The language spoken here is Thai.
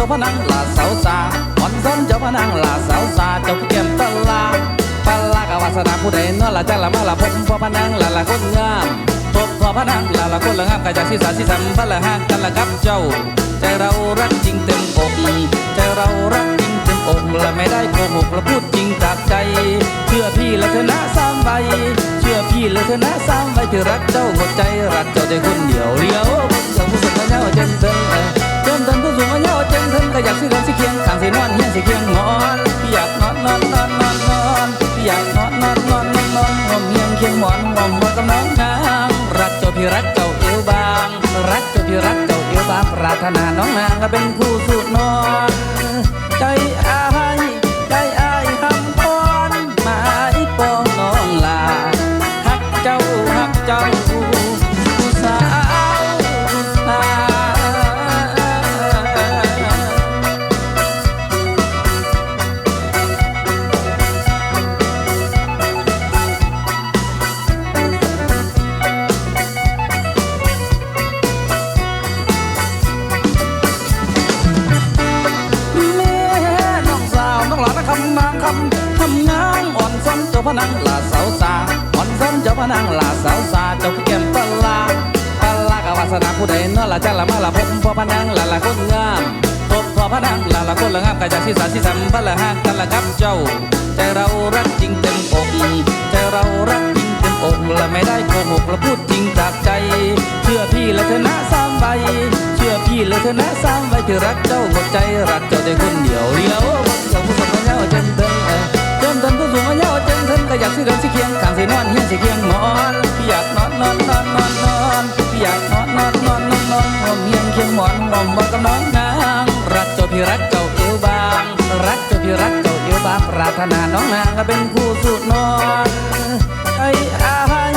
จ้าพนังลาสาวสาอ่อนซ้อนเจ้าพนังลาสาวสาเจ้าผู้แก้มตลาปลาลากาวาสนาผู้ใดนอละจังละมาละพบพ่อพนังละละคนงามพบพ่อพนังละละคนละงามกายจากที่สาที่สัมพละหักกันละกับเจ้า ใจเรารักจริงเต็มอกใจเรารักจริงเต็มอกและไม่ได้โกหกและพูดจริงจากใจ เชื่อพี่และเธอนะสามใบเชื่อพี่และเธอนะสามใบที่รักเจ้าหมดใจรักเจ้าใจคนเดียวเลี้ยว หมอนงอมหมอนกับน้องนางรักเจ้าพี่รักเจ้าเอวบาง รักเจ้าพี่รักเจ้าเอวบางปรารถนาน้องนางก็เป็นคู่สุดนอนใจอายใจอายคำพรหมายปองน้องลาฮักเจ้าฮักเจ้าำคำนางอ่อนซ้ำเจ้าพนังลาสาวสาอ่อนซ้ำเจ้าพนังลาสาวสาเจ้าผู้แก้มปลาปลากาวาสนาผู้ใดนาะละจังละมาละพบพ่อพนังละละคนงามพบพ่อพนังละละคนละงามกายจากที่สาที่สัมพละหักกันละกับเจ้า ใจเรารักจริงเต็มอกใจเรารักจริงเต็มอกและไม่ได้โกหกละพูดจริงจากใจ เชื่อพี่และเธอนะสามใบเชื่อพี่และเธอนะสามใบที่รักเจ้าหมดใจรักเจ้าใจคนเดียวเลี้ยวเจ้า อยากสิเดินสีเคียงข้างสีนอนเฮียนสีเคียงหมอนพี่อยากนอนนอนนอนนอนนอนพี่อยากนอนนอนนอนนอนนอนหอมเฮียงเคียงหมอนหอมบอกกับน้องนางรักเจ้าพี่รักเจ้าเอวบาง รักเจ้าพี่รักเจ้าเอวบางปรารถนาน้องนางก็เป็นคู่สุดนอนไอ้อา